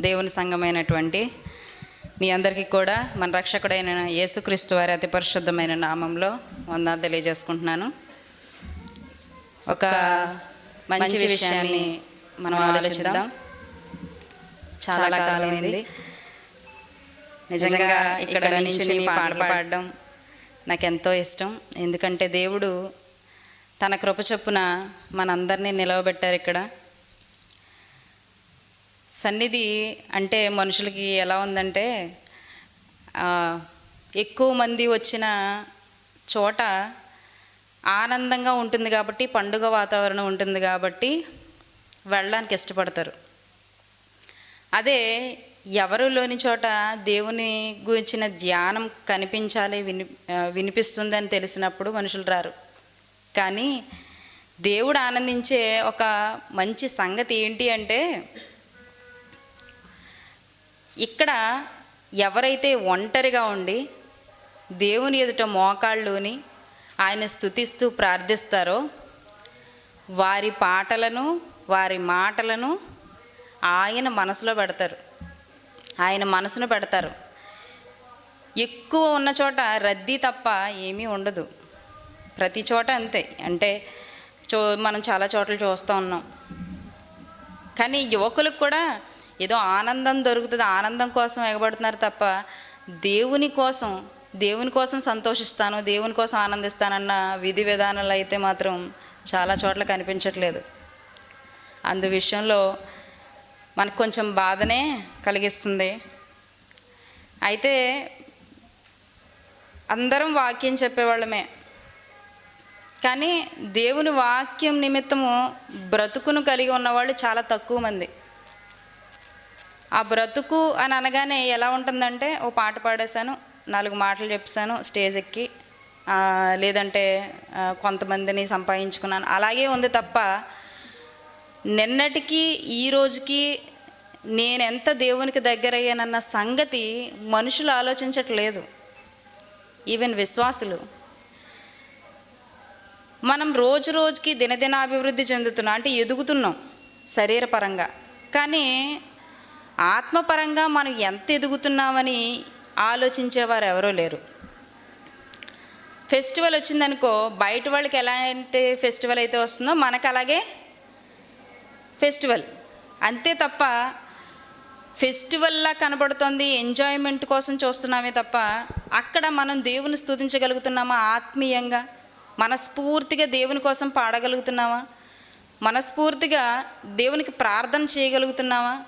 దేవుని సంఘమైనటువంటి మీ అందరికీ కూడా మన రక్షకుడైన యేసుక్రీస్తు వారి అతి పరిశుద్ధమైన నామంలో వందనాలు తెలియజేసుకుంటున్నాను. ఒక మంచి విషయాన్ని మనం ఆలోచిద్దాం. చాలా కాలమైంది. నిజంగా ఇక్కడ నుంచి పాట పాడడం నాకు ఎంతో ఇష్టం. ఎందుకంటే దేవుడు తన కృప చొప్పున మనందరినీ నిలవబెట్టారు ఇక్కడ. సన్నిధి అంటే మనుషులకి ఎలా ఉందంటే ఎక్కువ మంది వచ్చిన చోట ఆనందంగా ఉంటుంది కాబట్టి పండుగ వాతావరణం ఉంటుంది కాబట్టి వెళ్ళడానికి ఇష్టపడతారు. అదే ఎవరు లేని చోట దేవుని గురించిన ధ్యానం కనిపించాలి విని వినిపిస్తుందని తెలిసినప్పుడు మనుషులు రారు. కానీ దేవుడు ఆనందించే ఒక మంచి సంగతి ఏంటి అంటే ఇక్కడ ఎవరైతే ఒంటరిగా ఉండి దేవుని ఎదుట మోకాళ్ళుని ఆయన స్తుతిస్తూ ప్రార్థిస్తారో వారి పాటలను వారి మాటలను ఆయన మనసులో పెడతారు. ఆయన మనసును పెడతారు. ఎక్కువ ఉన్న చోట రద్దీ తప్ప ఏమీ ఉండదు. ప్రతి చోట అంతే. అంటే చో మనం చాలా చోట్ల చూస్తూ ఉన్నాం. కానీ యువకులకు కూడా ఏదో ఆనందం దొరుకుతుంది. ఆనందం కోసం ఎగబడుతున్నారు తప్ప దేవుని కోసం దేవుని కోసం సంతోషిస్తాను దేవుని కోసం ఆనందిస్తానన్న విధి విధానాలు అయితే మాత్రం చాలా చోట్ల కనిపించట్లేదు. అందు విషయంలో మనకు కొంచెం బాధనే కలిగిస్తుంది. అయితే అందరం వాక్యం చెప్పేవాళ్ళమే. కానీ దేవుని వాక్యం నిమిత్తము బ్రతుకును కలిగి ఉన్నవాళ్ళు చాలా తక్కువ మంది. ఆ బ్రతుకు అని అనగానే ఎలా ఉంటుందంటే ఓ పాట పాడేశాను నాలుగు మాటలు చెప్పాను స్టేజ్ ఎక్కి లేదంటే కొంతమందిని సంపాదించుకున్నాను. అలాగే ఉంది తప్ప నిన్నటికి ఈ రోజుకి నేను ఎంత దేవునికి దగ్గర అయ్యానన్న సంగతి మనుషులు ఆలోచించట్లేదు. ఈవెన్ విశ్వాసులు. మనం రోజు రోజుకి దినదిన అభివృద్ధి చెందుతున్నాం అంటే ఎదుగుతున్నాం శరీరపరంగా. కానీ ఆత్మపరంగా మనం ఎంత ఎదుగుతున్నామని ఆలోచించేవారు ఎవరూ లేరు. ఫెస్టివల్ వచ్చిందనుకో బయట వాళ్ళకి ఎలాంటి ఫెస్టివల్ అయితే వస్తుందో మనకు అలాగే ఫెస్టివల్. అంతే తప్ప ఫెస్టివల్లా కనబడుతుంది ఎంజాయ్మెంట్ కోసం చూస్తున్నామే తప్ప అక్కడ మనం దేవుని స్థుతించగలుగుతున్నామా ఆత్మీయంగా? మనస్ఫూర్తిగా దేవుని కోసం పాడగలుగుతున్నామా? మనస్ఫూర్తిగా దేవునికి ప్రార్థన చేయగలుగుతున్నామా?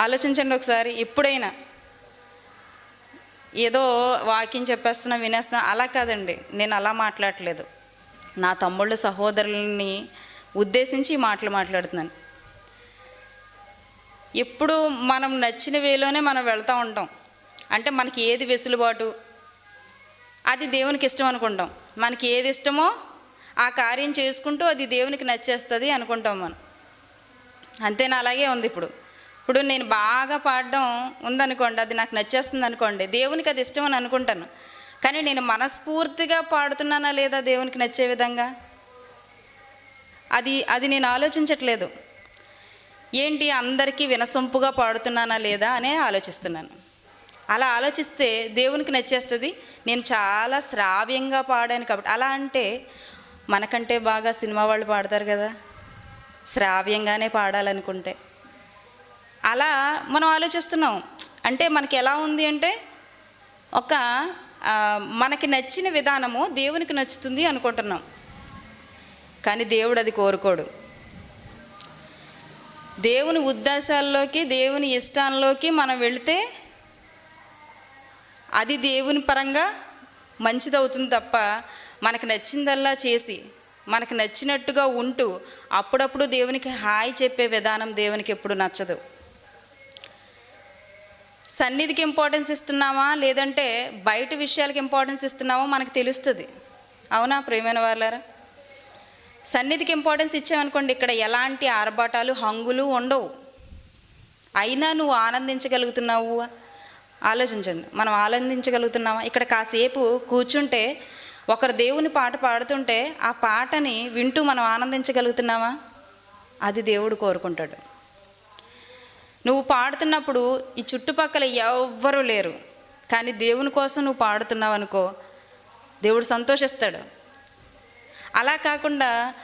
ఆలోచించండి ఒకసారి ఎప్పుడైనా ఏదో వాక్యం చెప్పేస్తున్నా వినేస్తున్నా అలా కాదండి. నేను అలా మాట్లాడట్లేదు. నా తమ్ముళ్ళు సహోదరులని ఉద్దేశించి ఈ మాటలు మాట్లాడుతున్నాను. ఎప్పుడు మనం నచ్చిన వేలోనే మనం వెళ్తూ ఉంటాం. అంటే మనకి ఏది వెసులుబాటు? అది దేవునికి ఇష్టం అనుకుంటాం. మనకి ఏది ఇష్టమో ఆ కార్యం చేసుకుంటూ అది దేవునికి నచ్చేస్తుంది అనుకుంటాం మనం. అంతేనా? అలాగే ఉంది ఇప్పుడు. ఇప్పుడు నేను బాగా పాడడం ఉందనుకోండి అది నాకు నచ్చేస్తుంది అనుకోండి దేవునికి అది ఇష్టం అని అనుకుంటాను. కానీ నేను మనస్ఫూర్తిగా పాడుతున్నానా లేదా దేవునికి నచ్చే విధంగా? అది అది నేను ఆలోచించట్లేదు. ఏంటి అందరికీ వినసొంపుగా పాడుతున్నానా లేదా అనే ఆలోచిస్తున్నాను. అలా ఆలోచిస్తే దేవునికి నచ్చేస్తుంది. నేను చాలా శ్రావ్యంగా పాడాను కాబట్టి అలా అంటే మనకంటే బాగా సినిమా వాళ్ళు పాడతారు కదా. శ్రావ్యంగానే పాడాలనుకుంటే. అలా మనం ఆలోచిస్తున్నాం. అంటే మనకి ఎలా ఉంది అంటే ఒక మనకి నచ్చిన విధానము దేవునికి నచ్చుతుంది అనుకుంటున్నాం. కానీ దేవుడు అది కోరుకోడు. దేవుని ఉద్దేశాల్లోకి దేవుని ఇష్టాల్లోకి మనం వెళితే అది దేవుని పరంగా మంచిదవుతుంది తప్ప మనకు నచ్చిందల్లా చేసి మనకు నచ్చినట్టుగా ఉంటూ అప్పుడప్పుడు దేవునికి హాయ్ చెప్పే విధానం దేవునికి ఎప్పుడు నచ్చదు. సన్నిధికి ఇంపార్టెన్స్ ఇస్తున్నామా? లేదంటే బయట విషయాలకి ఇంపార్టెన్స్ ఇస్తున్నామా? మనకు తెలుస్తుంది. అవునా ప్రేమైన వాళ్ళారా సన్నిధికి ఇంపార్టెన్స్ ఇచ్చామనుకోండి ఇక్కడ ఎలాంటి ఆర్భాటాలు హంగులు ఉండవు. అయినా నువ్వు ఆనందించగలుగుతున్నావు? ఆలోచించండి. మనం ఆనందించగలుగుతున్నామా? ఇక్కడ కాసేపు కూర్చుంటే ఒకరు దేవుని పాట పాడుతుంటే ఆ పాటని వింటూ మనం ఆనందించగలుగుతున్నామా? అది దేవుడు కోరుకుంటాడు. నువ్వు పాడుతున్నప్పుడు ఈ చుట్టుపక్కల ఎవ్వరూ లేరు. కానీ దేవుని కోసం నువ్వు పాడుతున్నావు అనుకో దేవుడు సంతోషిస్తాడు. అలా కాకుండా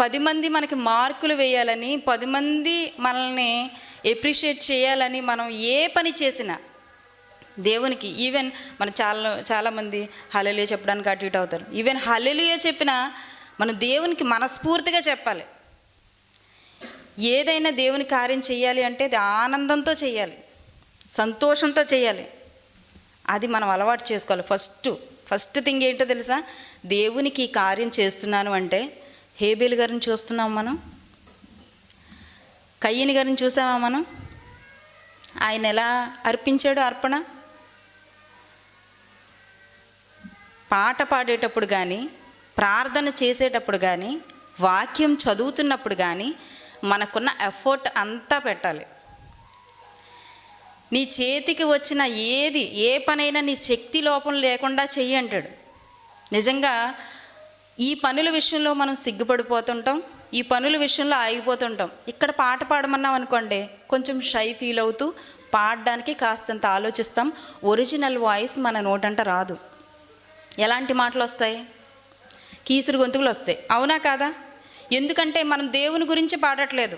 పది మంది మనకి మార్కులు వేయాలని పది మంది మనల్ని ఎప్రిషియేట్ చేయాలని మనం ఏ పని చేసినా దేవునికి ఈవెన్ మన చాలా చాలామంది హలలియ చెప్పడానికి అటు ఇటు అవుతారు. ఈవెన్ హలలియ చెప్పినా మనం దేవునికి మనస్ఫూర్తిగా చెప్పాలి. ఏదైనా దేవుని కార్యం చేయాలి అంటే అది ఆనందంతో చేయాలి సంతోషంతో చేయాలి. అది మనం అలవాటు చేసుకోవాలి. ఫస్ట్ ఫస్ట్ థింగ్ ఏంటో తెలుసా? దేవునికి ఈ కార్యం చేస్తున్నాను అంటే హేబేల్ గారిని చూస్తున్నాం మనం? కయ్యని గారిని చూసామా మనం? ఆయన ఎలా అర్పించాడు అర్పణ? పాట పాడేటప్పుడు కానీ ప్రార్థన చేసేటప్పుడు కానీ వాక్యం చదువుతున్నప్పుడు కానీ మనకున్న ఎఫర్ట్ అంతా పెట్టాలి. నీ చేతికి వచ్చిన ఏది ఏ పనైనా నీ శక్తి లోపం లేకుండా చెయ్యి అంటాడు. నిజంగా ఈ పనుల విషయంలో మనం సిగ్గుపడిపోతుంటాం ఈ పనుల విషయంలో ఆగిపోతుంటాం. ఇక్కడ పాట పాడమన్నాం అనుకోండి కొంచెం షై ఫీల్ అవుతూ పాడడానికి కాస్తంత ఆలోచిస్తాం ఒరిజినల్ వాయిస్ మన నోటంట రాదు. ఎలాంటి మాటలు వస్తాయి? కీసురు గొంతుకులు వస్తాయి. అవునా కాదా? ఎందుకంటే మనం దేవుని గురించి పాడట్లేదు.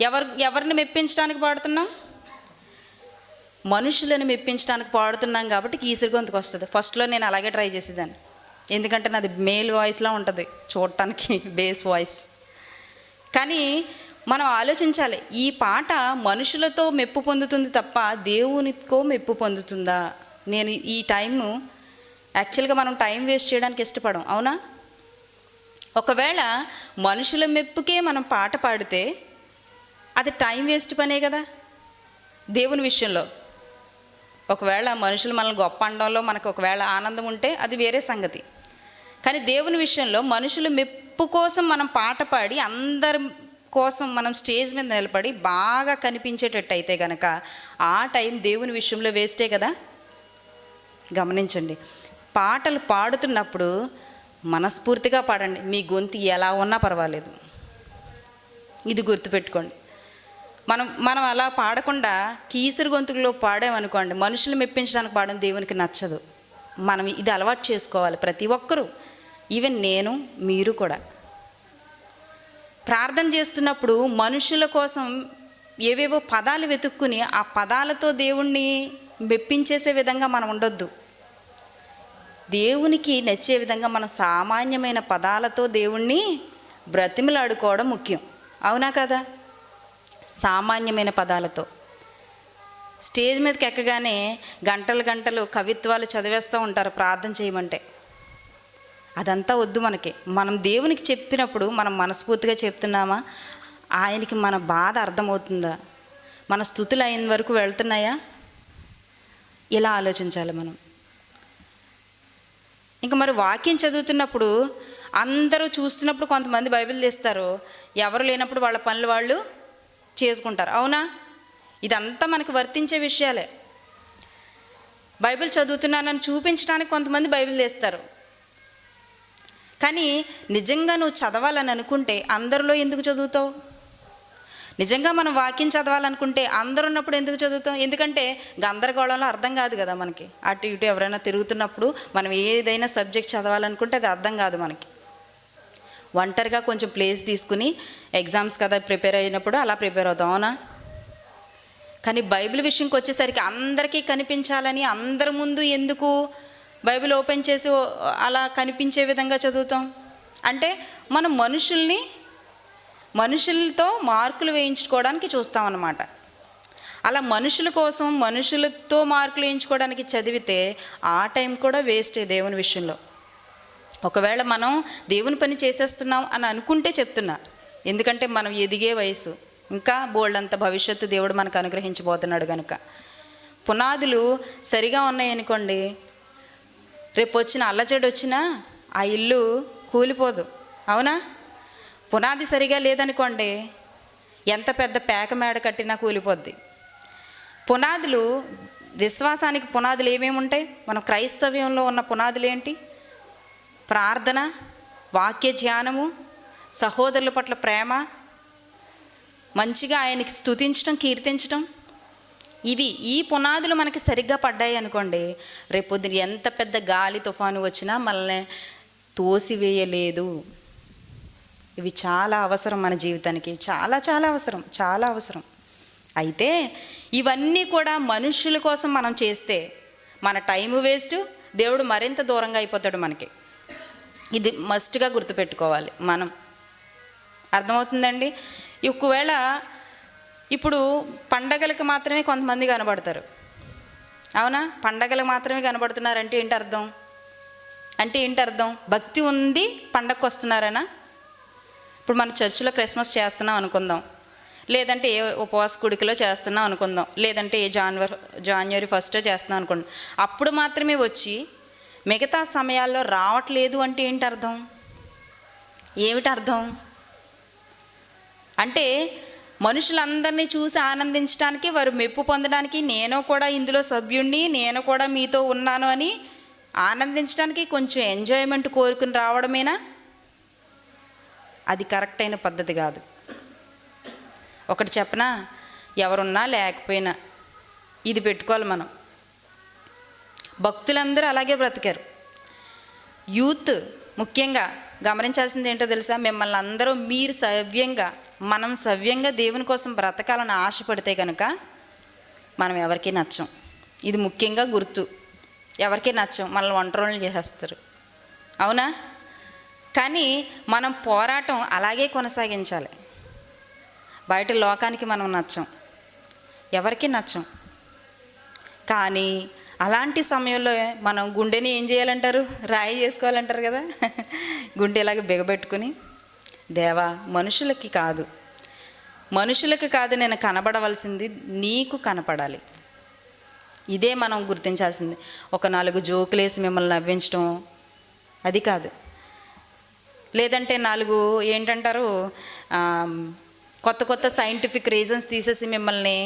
ఎవరు ఎవరిని మెప్పించడానికి పాడుతున్నాం? మనుషులను మెప్పించడానికి పాడుతున్నాం కాబట్టి కీసురు గొంతుకు వస్తుంది. ఫస్ట్లో నేను అలాగే ట్రై చేసేదాన్ని. ఎందుకంటే నాది మేల్ వాయిస్లా ఉంటుంది చూడటానికి బేస్ వాయిస్. కానీ మనం ఆలోచించాలి ఈ పాట మనుషులతో మెప్పు పొందుతుంది తప్ప దేవునికో మెప్పు పొందుతుందా? నేను ఈ టైము యాక్చువల్గా మనం టైం వేస్ట్ చేయడానికి ఇష్టపడం అవునా? ఒకవేళ మనుషుల మెప్పుకే మనం పాట పాడితే అది టైం వేస్ట్ పనే కదా. దేవుని విషయంలో. ఒకవేళ మనుషులు మనల్ని గొప్ప అనడంలో మనకు ఒకవేళ ఆనందం ఉంటే అది వేరే సంగతి. కానీ దేవుని విషయంలో మనుషుల మెప్పు కోసం మనం పాట పాడి అందరి కోసం మనం స్టేజ్ మీద నిలబడి బాగా కనిపించేటట్టు అయితే కనుక ఆ టైం దేవుని విషయంలో వేస్టే కదా. గమనించండి. పాటలు పాడుతున్నప్పుడు మనస్ఫూర్తిగా పాడండి. మీ గొంతు ఎలా ఉన్నా పర్వాలేదు. ఇది గుర్తుపెట్టుకోండి. మనం మనం అలా పాడకుండా కీసురు గొంతుకులో పాడామనుకోండి మనుషులు మెప్పించడానికి పాడడం దేవునికి నచ్చదు. మనం ఇది అలవాటు చేసుకోవాలి ప్రతి ఒక్కరూ. ఈవెన్ నేను మీరు కూడా. ప్రార్థన చేస్తున్నప్పుడు మనుషుల కోసం ఏవేవో పదాలు వెతుక్కుని ఆ పదాలతో దేవుణ్ణి మెప్పించేసే విధంగా మనం ఉండొద్దు. దేవునికి నచ్చే విధంగా మనం సామాన్యమైన పదాలతో దేవుణ్ణి బ్రతిమలాడుకోవడం ముఖ్యం. అవునా కదా? సామాన్యమైన పదాలతో. స్టేజ్ మీదకి ఎక్కగానే గంటలు గంటలు కవిత్వాలు చదివేస్తూ ఉంటారు ప్రార్థన చేయమంటే. అదంతా వద్దు మనకి. మనం దేవునికి చెప్పినప్పుడు మనం మనస్ఫూర్తిగా చెప్తున్నామా? ఆయనకి మన బాధ అర్థమవుతుందా? మన స్థుతులు అయిన వరకు వెళ్తున్నాయా? ఇలా ఆలోచించాలి మనం. ఇంకా మరి వాక్యం చదువుతున్నప్పుడు అందరూ చూస్తున్నప్పుడు కొంతమంది బైబిల్ తీస్తారు. ఎవరు లేనప్పుడు వాళ్ళ పనులు వాళ్ళు చేసుకుంటారు. అవునా? ఇదంతా మనకు వర్తించే విషయాలే. బైబిల్ చదువుతున్నానని చూపించడానికి కొంతమంది బైబిల్ తీస్తారు. కానీ నిజంగా నువ్వు చదవాలని అనుకుంటే అందరిలో ఎందుకు చదువుతావు? నిజంగా మనం వాక్యం చదవాలనుకుంటే అందరు ఉన్నప్పుడు ఎందుకు చదువుతాం? ఎందుకంటే గందరగోళంలో అర్థం కాదు కదా మనకి. అటు ఇటు ఎవరైనా తిరుగుతున్నప్పుడు మనం ఏదైనా సబ్జెక్ట్ చదవాలనుకుంటే అది అర్థం కాదు మనకి. ఒంటరిగా కొంచెం ప్లేస్ తీసుకుని ఎగ్జామ్స్ కదా ప్రిపేర్ అయినప్పుడు అలా ప్రిపేర్ అవుతాం అవునా? కానీ బైబిల్ విషయంకి వచ్చేసరికి అందరికీ కనిపించాలని అందరి ముందు ఎందుకు బైబిల్ ఓపెన్ చేసి అలా కనిపించే విధంగా చదువుతాం? అంటే మనం మనుషుల్ని మనుషులతో మార్కులు వేయించుకోవడానికి చూస్తామన్నమాట. అలా మనుషుల కోసం మనుషులతో మార్కులు వేయించుకోవడానికి చదివితే ఆ టైం కూడా వేస్టే దేవుని విషయంలో. ఒకవేళ మనం దేవుని పని చేసేస్తున్నాం అని అనుకుంటే చెప్తున్నా. ఎందుకంటే మనం ఎదిగే వయసు. ఇంకా బోల్డంత భవిష్యత్తు దేవుడు మనకు అనుగ్రహించబోతున్నాడు కనుక పునాదులు సరిగా ఉన్నాయనుకోండి రేపు వచ్చిన అల్లచెడు వచ్చినా ఆ ఇల్లు కూలిపోదు. అవునా? పునాది సరిగా లేదనుకోండి ఎంత పెద్ద పేక మేడ కట్టినా కూలిపోద్ది. పునాదులు విశ్వాసానికి పునాదులు ఏమేమి ఉంటాయి? మన క్రైస్తవ్యంలో ఉన్న పునాదులు ఏంటి? ప్రార్థన వాక్య ధ్యానము సహోదరుల పట్ల ప్రేమ మంచిగా ఆయనకి స్థుతించడం కీర్తించడం ఇవి ఈ పునాదులు మనకి సరిగ్గా పడ్డాయి అనుకోండి రేపొద్దున ఎంత పెద్ద గాలి తుఫాను వచ్చినా మనల్ని తోసివేయలేదు. ఇవి చాలా అవసరం మన జీవితానికి. చాలా చాలా అవసరం చాలా అవసరం. అయితే ఇవన్నీ కూడా మనుషుల కోసం మనం చేస్తే మన టైం వేస్ట్ దేవుడు మరింత దూరంగా అయిపోతాడు మనకి. ఇది మస్ట్గా గుర్తుపెట్టుకోవాలి మనం. అర్థమవుతుందండి? ఒకవేళ ఇప్పుడు పండగలకు మాత్రమే కొంతమంది కనబడతారు. అవునా? పండగలకు మాత్రమే కనబడుతున్నారంటే ఏంటి అర్థం అంటే ఏంటి అర్థం భక్తి ఉంది పండగకు వస్తున్నారనా ఇప్పుడు మన చర్చిలో క్రిస్మస్ చేస్తున్నాం అనుకుందాం. లేదంటే ఏ ఉపవాస కుడికిలో చేస్తున్నాం అనుకుందాం. లేదంటే ఏ జాన్వరి జాన్వరి ఫస్ట్ చేస్తున్నాం అనుకుందాం. అప్పుడు మాత్రమే వచ్చి మిగతా సమయాల్లో రావట్లేదు అంటే ఏంటి అర్థం ఏమిటి అర్థం అంటే మనుషులందరినీ చూసి ఆనందించడానికి వారు మెప్పు పొందడానికి నేను కూడా ఇందులో సభ్యుణ్ణి నేను కూడా మీతో ఉన్నాను అని ఆనందించడానికి కొంచెం ఎంజాయ్మెంట్ కోరుకుని రావడమేనా? అది కరెక్ట్ అయిన పద్ధతి కాదు. ఒకటి చెప్పనా ఎవరున్నా లేకపోయినా ఇది పెట్టుకోవాలి మనం. భక్తులందరూ అలాగే బ్రతికారు. యూత్ ముఖ్యంగా గమనించాల్సింది ఏంటో తెలుసా మిమ్మల్ని అందరూ మీరు సవ్యంగా మనం సవ్యంగా దేవుని కోసం బ్రతకాలని ఆశపడితే కనుక మనం ఎవరికీ నచ్చం. ఇది ముఖ్యంగా గుర్తు. ఎవరికీ నచ్చం మనల్ని ఒంటరోళ్ళు చేసేస్తారు. అవునా? కానీ మనం పోరాటం అలాగే కొనసాగించాలి. బయట లోకానికి మనం నచ్చం. ఎవరికి నచ్చం? కానీ అలాంటి సమయంలో మనం గుండెని ఏం చేయాలంటారు? రాయి చేసుకోవాలంటారు కదా? గుండె ఇలాగ బిగబెట్టుకుని దేవా మనుషులకి కాదు. మనుషులకి కాదు నేను కనబడవలసింది నీకు కనపడాలి. ఇదే మనం గుర్తించాల్సింది. ఒక నాలుగు జోకులేసి మిమ్మల్ని నవ్వించడం అది కాదు. లేదంటే నాలుగు ఏంటంటారు కొత్త కొత్త సైంటిఫిక్ రీజన్స్ తీసేసి మిమ్మల్ని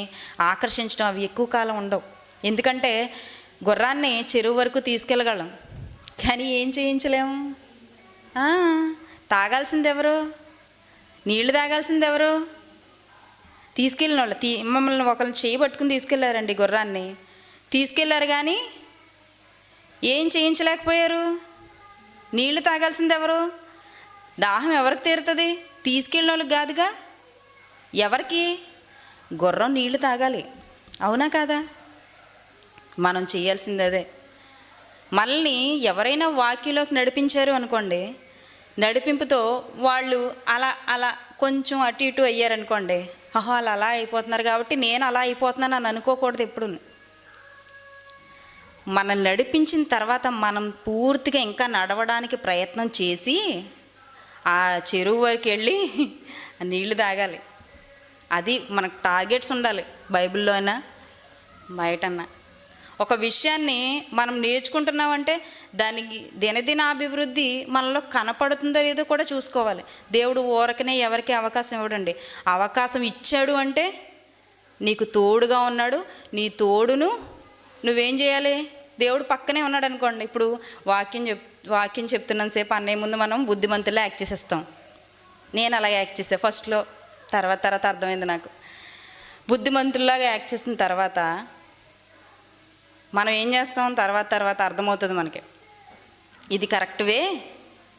ఆకర్షించడం అవి ఎక్కువ కాలం ఉండవు. ఎందుకంటే గుర్రాన్ని చెరువు వరకు తీసుకెళ్ళగలం. కానీ ఏం చేయించలేము తాగాల్సింది ఎవరు నీళ్ళు తాగాల్సింది ఎవరు తీసుకెళ్ళిన వాళ్ళు తీ మమ్మల్ని ఒకరిని చేయి పట్టుకుని తీసుకెళ్ళారండి గుర్రాన్ని. తీసుకెళ్ళారు కానీ ఏం చేయించలేకపోయారు? నీళ్ళు తాగాల్సింది ఎవరు దాహం ఎవరికి తీరుతుంది? తీసుకెళ్ళిన వాళ్ళకి కాదుగా? ఎవరికి? గుర్రం నీళ్ళు తాగాలి. అవునా కాదా? మనం చేయాల్సింది అదే మనల్ని ఎవరైనా వాక్యలోకి నడిపించారు అనుకోండి నడిపింపుతో వాళ్ళు అలా అలా కొంచెం అటు ఇటు అయ్యారనుకోండి అహో వాళ్ళు అలా అయిపోతున్నారు కాబట్టి నేను అలా అయిపోతున్నాను అని అనుకోకూడదు ఎప్పుడు మనం నడిపించిన తర్వాత మనం పూర్తిగా ఇంకా నడవడానికి ప్రయత్నం చేసి ఆ చెరువు వరకు వెళ్ళి నీళ్ళు తాగాలి. అది మనకు టార్గెట్స్ ఉండాలి బైబిల్లో అయినా బయటన్నా. ఒక విషయాన్ని మనం నేర్చుకుంటున్నామంటే దానికి దినదిన అభివృద్ధి మనలో కనపడుతుందో లేదో కూడా చూసుకోవాలి. దేవుడు ఊరకనే ఎవరికి అవకాశం ఇవ్వడండి. అవకాశం ఇచ్చాడు అంటే నీకు తోడుగా ఉన్నాడు నీ తోడును నువ్వేం చేయాలి? దేవుడు పక్కనే ఉన్నాడు అనుకోండి ఇప్పుడు వాక్యం చెప్ వాక్యం చెప్తున్నంతసేపు అన్నయ్య ముందు మనం బుద్ధిమంతులా యాక్ట్ చేసేస్తాం. నేను అలా యాక్ట్ చేసే ఫస్ట్లో తర్వాత తర్వాత అర్థమైంది నాకు. బుద్ధిమంతుల్లాగా యాక్ట్ చేసిన తర్వాత మనం ఏం చేస్తాం? తర్వాత తర్వాత అర్థమవుతుంది మనకి. ఇది కరెక్ట్ వే?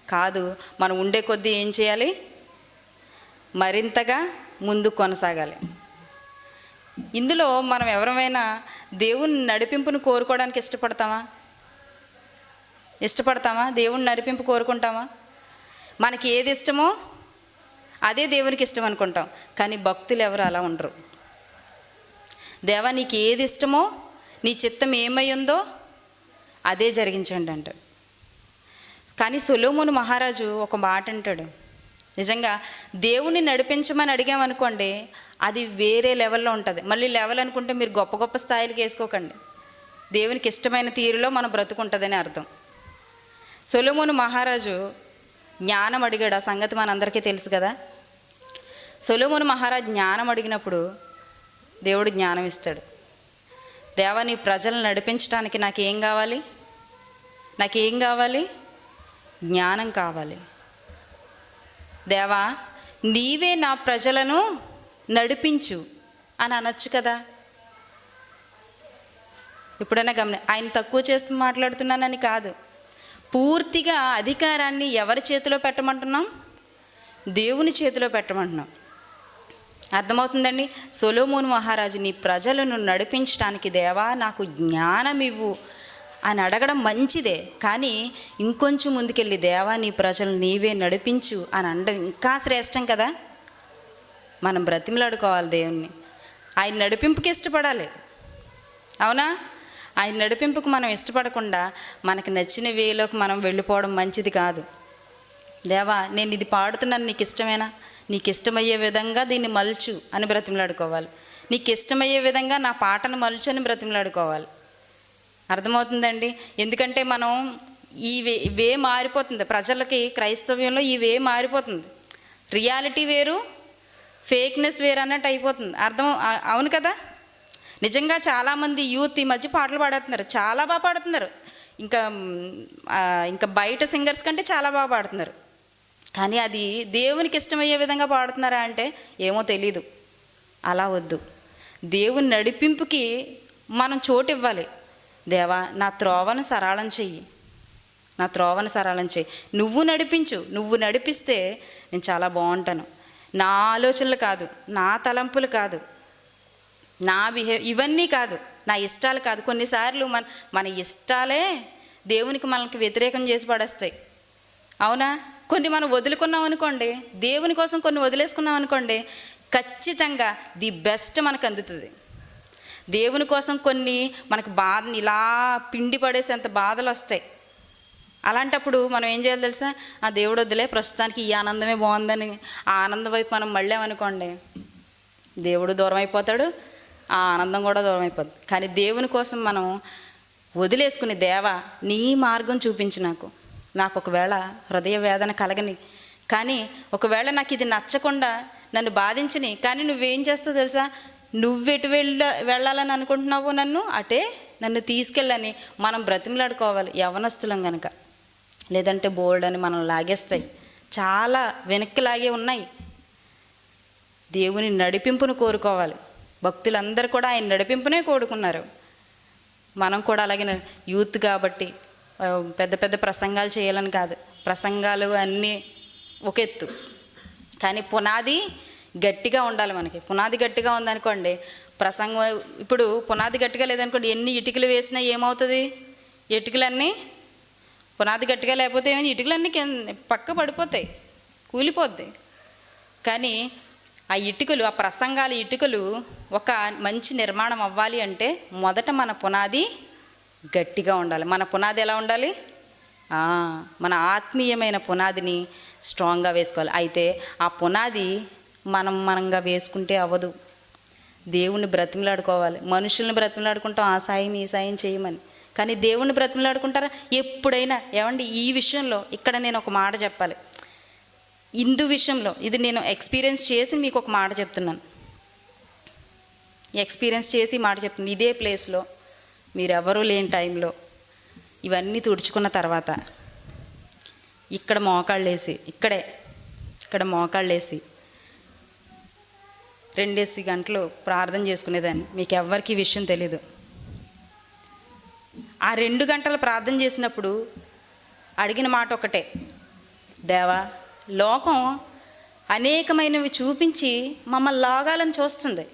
కాదు. మనం ఉండే కొద్దీ ఏం చేయాలి? మరింతగా ముందు కొనసాగాలి. ఇందులో మనం ఎవరమైనా దేవుని నడిపింపును కోరుకోవడానికి ఇష్టపడతామా? ఇష్టపడతామా? దేవుని నడిపింపు కోరుకుంటామా? మనకి ఏది ఇష్టమో అదే దేవునికి ఇష్టం అనుకుంటాం. కానీ భక్తులు ఎవరు అలా ఉండరు. దేవా నీకు ఏది ఇష్టమో నీ చిత్తం ఏమై ఉందో అదే జరిగించండి అంటాడు కానీ సొలోమోను మహారాజు ఒక మాట అంటాడు. నిజంగా దేవుణ్ణి నడిపించమని అడిగామనుకోండి అది వేరే లెవెల్లో ఉంటుంది. మళ్ళీ లెవెల్ అనుకుంటే మీరు గొప్ప గొప్ప స్థాయిలకి వేసుకోకండి. దేవునికి ఇష్టమైన తీరులో మన బ్రతుకుంటుందని అర్థం. సొలోమోను మహారాజు జ్ఞానం అడిగాడు. ఆ సంగతి మనందరికీ తెలుసు కదా? సొలోమోను మహారాజు జ్ఞానం అడిగినప్పుడు దేవుడు జ్ఞానం ఇస్తాడు. దేవా నీ ప్రజలను నడిపించడానికి నాకేం కావాలి? నాకేం కావాలి? జ్ఞానం కావాలి. దేవా నీవే నా ప్రజలను నడిపించు అని అనొచ్చు కదా? ఎప్పుడైనా గమని ఆయన తక్కువ చేస్తూ మాట్లాడుతున్నానని కాదు. పూర్తిగా అధికారాన్ని ఎవరి చేతిలో పెట్టమంటున్నాం? దేవుని చేతిలో పెట్టమంటున్నాం. అర్థమవుతుందండి? సొలోమోన్ మహారాజు నీ ప్రజలను నడిపించడానికి దేవా నాకు జ్ఞానం ఇవ్వు అని అడగడం మంచిదే కానీ ఇంకొంచెం ముందుకెళ్ళి దేవా నీ ప్రజలు నీవే నడిపించు అని అనడం ఇంకా శ్రేష్టం కదా? మనం బ్రతిమలాడుకోవాలి దేవుణ్ణి. ఆయన నడిపింపుకి ఇష్టపడాలి. అవునా? ఆయన నడిపింపుకు మనం ఇష్టపడకుండా మనకు నచ్చిన వేలోకి మనం వెళ్ళిపోవడం మంచిది కాదు. దేవా నేను ఇది పాడుతున్నాను నీకు ఇష్టమేనా? నీకు ఇష్టమయ్యే విధంగా దీన్ని మలుచు అని బ్రతిమలాడుకోవాలి. నీకు ఇష్టమయ్యే విధంగా నా పాటను మలుచు అని బ్రతిమలాడుకోవాలి. అర్థమవుతుందండి? ఎందుకంటే మనం ఈ వే వే మారిపోతుంది. ప్రజలకి క్రైస్తవ్యంలో ఈ వే మారిపోతుంది. రియాలిటీ వేరు ఫేక్నెస్ వేరు అన్నట్టు అయిపోతుంది. అర్థం అవును కదా? నిజంగా చాలామంది యూత్ ఈ మధ్య పాటలు పాడుతున్నారు చాలా బాగా పాడుతున్నారు. ఇంకా ఇంకా బయట సింగర్స్ కంటే చాలా బాగా పాడుతున్నారు. కానీ అది దేవునికి ఇష్టమయ్యే విధంగా పాడుతున్నారా అంటే ఏమో తెలీదు. అలా వద్దు. దేవుని నడిపింపుకి మనం చోటు ఇవ్వాలి. దేవా నా త్రోవను సరళం చెయ్యి. నా త్రోవను సరళం చెయ్యి. నువ్వు నడిపించు. నువ్వు నడిపిస్తే నేను చాలా బాగుంటాను. నా ఆలోచనలు కాదు. నా తలంపులు కాదు. నా బిహేవ్ ఇవన్నీ కాదు. నా ఇష్టాలు కాదు. కొన్నిసార్లు మన మన ఇష్టాలే దేవునికి మనకి వ్యతిరేకం చేసి పడేస్తాయి. అవునా? కొన్ని మనం వదులుకున్నాం అనుకోండి దేవుని కోసం కొన్ని వదిలేసుకున్నాం అనుకోండి ఖచ్చితంగా ది బెస్ట్ మనకు అందుతుంది. దేవుని కోసం కొన్ని మనకు బాధని ఇలా పిండి పడేసేంత బాధలు వస్తాయి. అలాంటప్పుడు మనం ఏం చేయాలి తెలుసా? ఆ దేవుడు వద్దులే ప్రస్తుతానికి ఈ ఆనందమే బాగుందని ఆ ఆనందం వైపు మనం మళ్ళామనుకోండి దేవుడు దూరం అయిపోతాడు ఆ ఆనందం కూడా దూరం అయిపోద్ది. కానీ దేవుని కోసం మనం వదిలేసుకుని దేవ నీ మార్గం చూపించి నాకు. నాకు ఒకవేళ హృదయ వేదన కలగని కానీ ఒకవేళ నాకు ఇది నచ్చకుండా నన్ను బాధించని కానీ నువ్వేం చేస్తావు తెలుసా? నువ్వెటు వెళ్ళ వెళ్ళాలని అనుకుంటున్నావు నన్ను అటే నన్ను తీసుకెళ్ళని మనం బ్రతిమలాడుకోవాలి యవనస్తులం కనుక లేదంటే బోల్డ్ అని మనం లాగేస్తాయి. చాలా వెనక్కి లాగే ఉన్నాయి. దేవుని నడిపింపును కోరుకోవాలి. భక్తులందరూ కూడా ఆయన నడిపింపునే కోరుకున్నారు. మనం కూడా అలాగే యూత్ కాబట్టి పెద్ద పెద్ద ప్రసంగాలు చేయాలని కాదు. ప్రసంగాలు అన్నీ ఒక ఎత్తు. కానీ పునాది గట్టిగా ఉండాలి మనకి. పునాది గట్టిగా ఉందనుకోండి ప్రసంగం ఇప్పుడు పునాది గట్టిగా లేదనుకోండి ఎన్ని ఇటుకలు వేసినా ఏమవుతుంది? ఇటుకలన్నీ పునాది గట్టిగా లేకపోతే ఏమైనా ఇటుకలన్నీ కింద పక్క పడిపోతాయి కూలిపోద్ది కానీ ఆ ఇటుకలు ఆ ప్రసంగాల ఇటుకలు ఒక మంచి నిర్మాణం అవ్వాలి అంటే మొదట మన పునాది గట్టిగా ఉండాలి. మన పునాది ఎలా ఉండాలి? మన ఆత్మీయమైన పునాదిని స్ట్రాంగ్గా వేసుకోవాలి. అయితే ఆ పునాది మనం మనంగా వేసుకుంటే అవ్వదు. దేవుణ్ణి బ్రతిమలాడుకోవాలి. మనుషుల్ని బ్రతిమలాడుకుంటాం. ఆ సాయం ఈ సాయం చేయమని. కానీ దేవుణ్ణి బ్రతిమలాడుకుంటారా? ఎప్పుడైనా. ఏమండి? ఈ విషయంలో ఇక్కడ నేను ఒక మాట చెప్పాలి. ఇందు విషయంలో ఇది నేను ఎక్స్పీరియన్స్ చేసి మీకు ఒక మాట చెప్తున్నాను. ఎక్స్పీరియన్స్ చేసి మాట చెప్తున్నాను. ఇదే ప్లేస్లో మీరెవరూ లేని టైంలో ఇవన్నీ తుడుచుకున్న తర్వాత ఇక్కడ మోకాళ్ళు వేసి ఇక్కడే ఇక్కడ మోకాళ్ళు వేసి రెండేసి గంటలు ప్రార్థన చేసుకునేదాన్ని. మీకు ఎవ్వరికి విషయం తెలీదు. ఆ రెండు గంటలు ప్రార్థన చేసినప్పుడు అడిగిన మాట ఒకటే. దేవా లోకం అనేకమైనవి చూపించి మమ్మల్ని లాగాలని చూస్తుంది.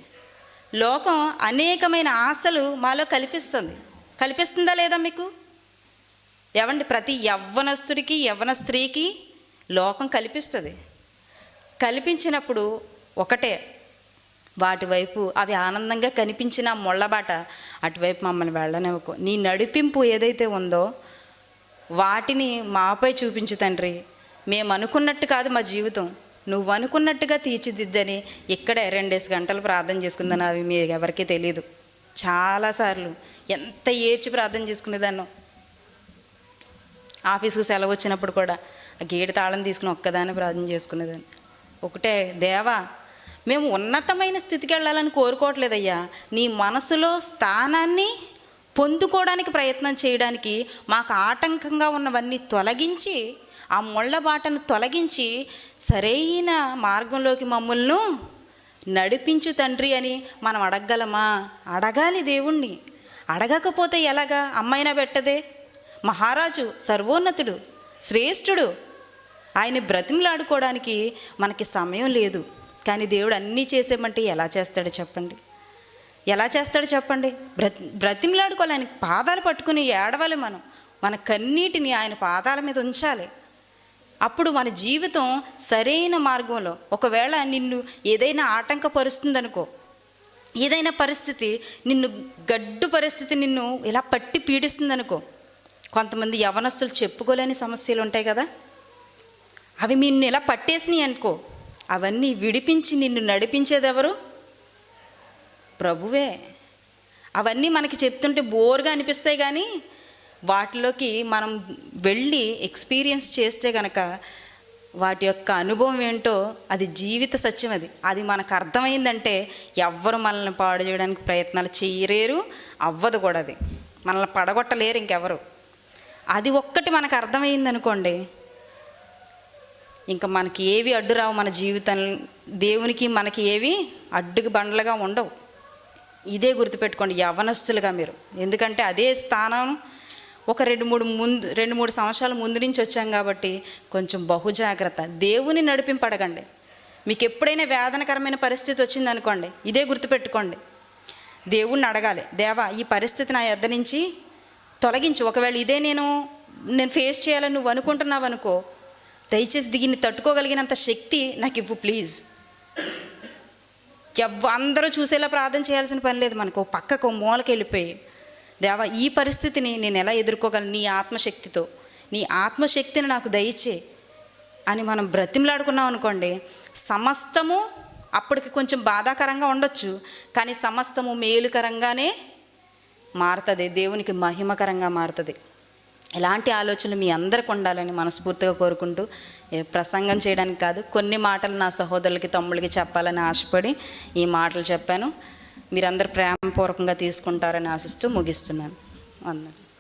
లోకం అనేకమైన ఆశలు మాలో కల్పిస్తుంది. కల్పిస్తుందా లేదా మీకు? ఏమండి ప్రతి యవ్వనస్తుడికి యవ్వన స్త్రీకి లోకం కల్పిస్తుంది. కల్పించినప్పుడు ఒకటే వాటి వైపు అవి ఆనందంగా కనిపించిన ముళ్ళబాట అటువైపు మమ్మల్ని వెళ్ళనివ్వకు. నీ నడిపింపు ఏదైతే ఉందో వాటిని మాపై చూపించు తండ్రి. మేము అనుకున్నట్టు కాదు మా జీవితం. నువ్వు అనుకున్నట్టుగా తీర్చిదిద్దని ఇక్కడే రెండేసి గంటలు ప్రార్థన చేసుకుందని అవి మీకు ఎవరికీ తెలియదు చాలాసార్లు ఎంత ఏడ్చి ప్రార్థన చేసుకునేదాన్నో. ఆఫీస్కి సెలవు వచ్చినప్పుడు కూడా ఆ గేటు తాళం తీసుకుని ఒక్కదాన్ని ప్రార్థన చేసుకునేదాన్ని. ఒకటే దేవా మేము ఉన్నతమైన స్థితికి వెళ్ళాలని కోరుకోవట్లేదయ్యా. నీ మనసులో స్థానాన్ని పొందుకోవడానికి ప్రయత్నం చేయడానికి మాకు ఆటంకంగా ఉన్నవన్నీ తొలగించి ఆ ముళ్ళ బాటను తొలగించి సరైన మార్గంలోకి మమ్మల్ని నడిపించు తండ్రి అని మనం అడగగలమా? అడగాలి దేవుణ్ణి. అడగకపోతే ఎలాగా? అమ్మైనా పెట్టదే. మహారాజు సర్వోన్నతుడు శ్రేష్ఠుడు. ఆయన బ్రతిమలాడుకోవడానికి మనకి సమయం లేదు. కానీ దేవుడు అన్నీ చేసేమంటే ఎలా చేస్తాడో చెప్పండి. ఎలా చేస్తాడో చెప్పండి. బ్రతి బ్రతిమలాడుకోవాలి ఆయన పాదాలు పట్టుకుని ఏడవాలి మనం. మన కన్నీటిని ఆయన పాదాల మీద ఉంచాలి. అప్పుడు మన జీవితం సరైన మార్గంలో. ఒకవేళ నిన్ను ఏదైనా ఆటంకపరుస్తుందనుకో ఏదైనా పరిస్థితి నిన్ను గడ్డు పరిస్థితి నిన్ను ఇలా పట్టి పీడిస్తుందనుకో కొంతమంది యవనస్తులు చెప్పుకోలేని సమస్యలు ఉంటాయి కదా. అవి నిన్ను ఇలా పట్టేసినాయి అనుకో అవన్నీ విడిపించి నిన్ను నడిపించేది ఎవరు ప్రభువే. అవన్నీ మనకి చెప్తుంటే బోర్గా అనిపిస్తాయి కానీ వాటిలోకి మనం వెళ్ళి ఎక్స్పీరియన్స్ చేస్తే కనుక వాటి యొక్క అనుభవం ఏంటో అది జీవిత సత్యం అది. అది మనకు అర్థమైందంటే ఎవ్వరు మనల్ని పాడు చేయడానికి ప్రయత్నాలు చేయలేరు అవ్వదు కూడా అది. మనల్ని పడగొట్టలేరు ఇంకెవరు అది ఒక్కటి మనకు అర్థమైందనుకోండి ఇంకా మనకి ఏవి అడ్డు రావు మన జీవితం దేవునికి మనకి ఏవి అడ్డుకి బండలుగా ఉండవు. ఇదే గుర్తుపెట్టుకోండి యవనస్తులుగా మీరు. ఎందుకంటే అదే స్థానం ఒక రెండు మూడు ముందు రెండు మూడు సంవత్సరాల ముందు నుంచి వచ్చాం కాబట్టి కొంచెం బహుజాగ్రత్త. దేవుని నడిపింపడగండి మీకు ఎప్పుడైనా వేదనకరమైన పరిస్థితి వచ్చిందనుకోండి ఇదే గుర్తుపెట్టుకోండి. దేవుణ్ణి అడగాలి దేవా ఈ పరిస్థితి నా యొద్ద నుంచి తొలగించు. ఒకవేళ ఇదే నేను నేను ఫేస్ చేయాలని నువ్వు అనుకుంటున్నావు అనుకో దయచేసి దీన్ని తట్టుకోగలిగినంత శక్తి నాకు ఇవ్వు ప్లీజ్ ఎవ్వ అందరూ చూసేలా ప్రార్థన చేయాల్సిన పని లేదు మనకు. పక్కకు మూలకెళ్ళిపోయి మూలకి వెళ్ళిపోయి దేవా ఈ పరిస్థితిని నేను ఎలా ఎదుర్కోగలను? నీ ఆత్మశక్తితో. నీ ఆత్మశక్తిని నాకు దయచే అని మనం బ్రతిమలాడుకున్నాం అనుకోండి సమస్తము అప్పటికి కొంచెం బాధాకరంగా ఉండొచ్చు కానీ సమస్తము మేలుకరంగానే మారుతుంది దేవునికి మహిమకరంగా మారుతుంది. ఇలాంటి ఆలోచనలు మీ అందరికి ఉండాలని మనస్ఫూర్తిగా కోరుకుంటూ ప్రసంగం చేయడానికి కాదు కొన్ని మాటలు నా సహోదరులకి తమ్ముళ్ళకి చెప్పాలని ఆశపడి ఈ మాటలు చెప్పాను. మీరందరూ ప్రేమపూర్వకంగా తీసుకుంటారని ఆశిస్తూ ముగిస్తున్నాను. అందరూ